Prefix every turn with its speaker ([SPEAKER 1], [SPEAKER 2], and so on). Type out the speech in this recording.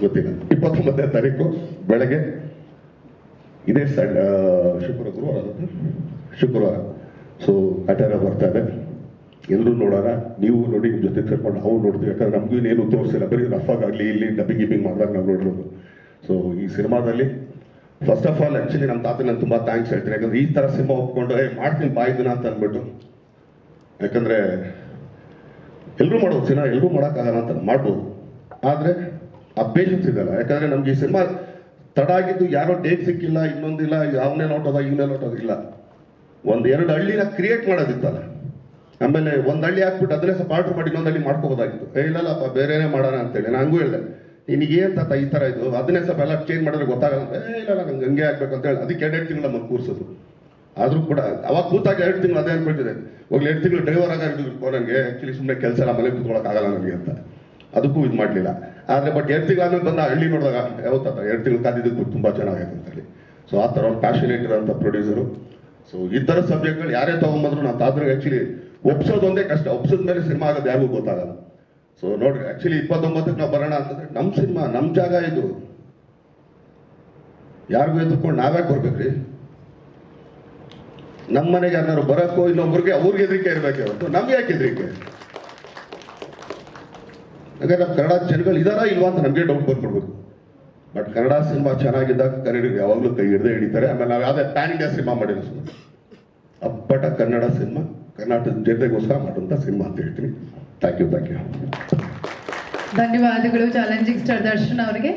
[SPEAKER 1] ಗೊತ್ತಿಲ್ಲ. ಇಪ್ಪತ್ತೊಂಬತ್ತನೇ ತಾರೀಕು ಬೆಳಗ್ಗೆ ಇದೇ ಸಂಡ ಶುಕ್ರವಾರ ಗುರುವಾರ? ಶುಕ್ರವಾರ. ಸೊ ಅಟೆರ ಬರ್ತಾ ಇದೆ. ಎಲ್ಲರೂ ನೋಡೋಣ. ನೀವು ನೋಡಿ ನಿಮ್ಮ ಜೊತೆ ಸೇರ್ಕೊಂಡು ನಾವು ನೋಡ್ತೀವಿ. ಯಾಕಂದ್ರೆ ನಮಗೂ ಇನ್ನೇನು ತೋರಿಸಿಲ್ಲ. ಬರೀ ರಫ್ ಆಗಲಿ, ಇಲ್ಲಿ ಡಬ್ಬಿಂಗ್ ಗಿಬ್ಬಿಂಗ್ ಮಾಡಿದಾಗ ನಾವು ನೋಡಿರೋದು ಸೊ ಈ ಸಿನಿಮಾದಲ್ಲಿ ಫಸ್ಟ್ ಆಫ್ ಆಲ್ ಆ್ಯಕ್ಚುಲಿ ನಮ್ಮ ತಾತ ನಾನು ತುಂಬ ಥ್ಯಾಂಕ್ಸ್ ಹೇಳ್ತೀನಿ. ಯಾಕಂದ್ರೆ ಈ ಥರ ಸಿನಿಮಾ ಒಪ್ಕೊಂಡು, ಏ, ಮಾಡ್ತೀನಿ ಬಾಯ್ದಿನ ಅಂತ ಅಂದ್ಬಿಟ್ಟು. ಯಾಕಂದ್ರೆ ಎಲ್ಲರೂ ಮಾಡೋದು ಸಿನಿಮಾ ಎಲ್ಲರೂ ಮಾಡೋಕ್ಕಾಗಲ್ಲ ಅಂತ ಮಾಡ್ಬೋದು. ಆದರೆ ಪೇಷನ್ಸ್ ಇದೆಯಲ್ಲ ಯಾಕಂದ್ರೆ ನಮ್ಗೆ ಈ ಸಿನಿಮಾ ತಡ ಆಗಿದ್ದು ಯಾರೋ ಡೇಟ್ ಸಿಕ್ಕಿಲ್ಲ, ಇನ್ನೊಂದಿಲ್ಲ ಅವನೇ ನೋಟೋದ ಇವನೇ ನೋಟೋದ ಇಲ್ಲ. ಒಂದ್ ಎರಡು ಹಳ್ಳಿನ ಕ್ರಿಯೇಟ್ ಮಾಡೋದಿತ್ತಲ್ಲ. ಆಮೇಲೆ ಒಂದ್ ಹಳ್ಳಿ ಹಾಕ್ಬಿಟ್ಟು ಅದನ್ನೇ ಸ್ವಲ್ಪ ಆರ್ಡರ್ ಮಾಡಿ ಇನ್ನೊಂದು ಹಳ್ಳಿ ಮಾಡ್ಕೋಬೋದಾಗಿತ್ತು. ಏ ಇಲ್ಲಲ್ಲಪ್ಪ ಬೇರೆನೇ ಮಾಡೋಣ ಅಂತೇಳಿ. ನಾನು ಹಂಗೂ ಹೇಳಿದೆ. ನಿನಗೆ ಏನ್ ತಾತ ಈ ತರ ಇದು? ಅದನ್ನೇ ಸ್ವಲ್ಪ ಎಲ್ಲ ಚೇಂಜ್ ಮಾಡಿದ್ರೆ ಗೊತ್ತಾಗಲ್ಲ ಅಂತ. ಇಲ್ಲ ನಂಗೆ ಹಂಗೆ ಆಗ್ಬೇಕು ಅಂತ ಹೇಳಿ. ಅದಕ್ಕೆ ಎರಡು ತಿಂಗಳು ಮಗ ಕೂರಿಸೋದು. ಆದರೂ ಕೂಡ ಅವಾಗ ಕೂತಾಗ ಎರಡು ತಿಂಗಳು ಅದೇ ಅನ್ಬಿಟ್ಟಿದೆ ಹೋಗ್ಲಿ ಎರಡು ತಿಂಗಳು ಡ್ರೈವರ್ ಆಗ ನನಗೆ ಆಕ್ಚುಲಿ ಸುಮ್ಮನೆ ಕೆಲಸ ಎಲ್ಲ ಮನೆ ಆಗಲ್ಲ ನನಗೆ ಅಂತ. ಅದಕ್ಕೂ ಇದು ಮಾಡಲಿಲ್ಲ. ಆದರೆ ಬಟ್ ಎರಡು ತಿಂಗಳಾದ್ಮೇಲೆ ಬಂದ ಹಳ್ಳಿ ನೋಡಿದಾಗ ಯಾವತ್ತ ಎರಡು ತಿಂಗಳು ಕಾದಿದ್ದಕ್ಕೂ ತುಂಬ ಚೆನ್ನಾಗೈತೆ ಅಂತ ಹೇಳಿ ಸೊ ಆ ಥರ ಒಂದು ಪ್ಯಾಷನೇಟ್ ಇರೋಂಥ ಪ್ರೊಡ್ಯೂಸರು ಸೊ ಈ ಥರ ಸಬ್ಜೆಕ್ಟ್ಗಳು ಯಾರೇ ತೊಗೊಂಬಂದ್ರು ನಾನು ತಾದ್ರೆ ಆ್ಯಕ್ಚುಲಿ ಒಪ್ಸೋದೊಂದೇ ಕಷ್ಟ. ಒಪ್ಸೋದ ಮೇಲೆ ಸಿನಿಮಾ ಆಗೋದು ಯಾರಿಗೂ ಗೊತ್ತಾಗಲ್ಲ. ಸೊ ನೋಡ್ರಿ ಆ್ಯಕ್ಚುಲಿ ಇಪ್ಪತ್ತೊಂಬತ್ತಕ್ಕೆ ನಾವು ಬರೋಣ ಅಂತಂದ್ರೆ ನಮ್ಮ ಸಿನಿಮಾ ನಮ್ಮ ಜಾಗ ಇದು. ಯಾರಿಗೂ ಎದ್ಕೊಂಡು ನಾವ್ಯಾಕೆ ಬರ್ಬೇಕ್ರಿ? ನಮ್ಮ ಮನೆಗೆ ಯಾರು ಬರೋಕ್ಕೋ, ಇನ್ನೊಬ್ರಿಗೆ ಅವ್ರಿಗೆ ಹೆದರಿಕೆ ಇರಬೇಕು ನಮ್ಗೆ ಯಾಕೆ ಹೆದರಿಕೆ? ಹಾಗಾದ್ರೆ ನಮ್ಮ ಕನ್ನಡ ಜನಗಳು ಇದಾರಾ ಇಲ್ವಾ ಅಂತ ನಮಗೆ ಡೌಟ್ ಬಂದ್ಬಿಡ್ಬೇಕು ಬಟ್ ಕನ್ನಡ ಸಿನಿಮಾ ಚೆನ್ನಾಗಿದ್ದಾಗ ಕನ್ನಡಿಗರು ಯಾವಾಗಲೂ ಕೈ ಹಿಡ್ದೇ ಹಿಡಿತಾರೆ. ಆಮೇಲೆ ನಾವು ಯಾವುದೇ ಪ್ಯಾನ್ ಇಂಡಿಯಾ ಸಿನಿಮಾ ಮಾಡಿರೋ ಸುಮ್ಮನೆ ಅಪ್ಪಟ ಕನ್ನಡ ಸಿನಿಮಾ ಕರ್ನಾಟಕದ ಜನತೆಗೋಸ್ಕರ ಮಾಡುವಂಥ ಸಿನಿಮಾ ಅಂತ ಹೇಳ್ತೀನಿ. ಥ್ಯಾಂಕ್ ಯು ಥ್ಯಾಂಕ್ ಯು
[SPEAKER 2] ಧನ್ಯವಾದಗಳು ಚಾಲೆಂಜಿಂಗ್ ಸ್ಟಾರ್ ದರ್ಶನ್ ಅವರಿಗೆ.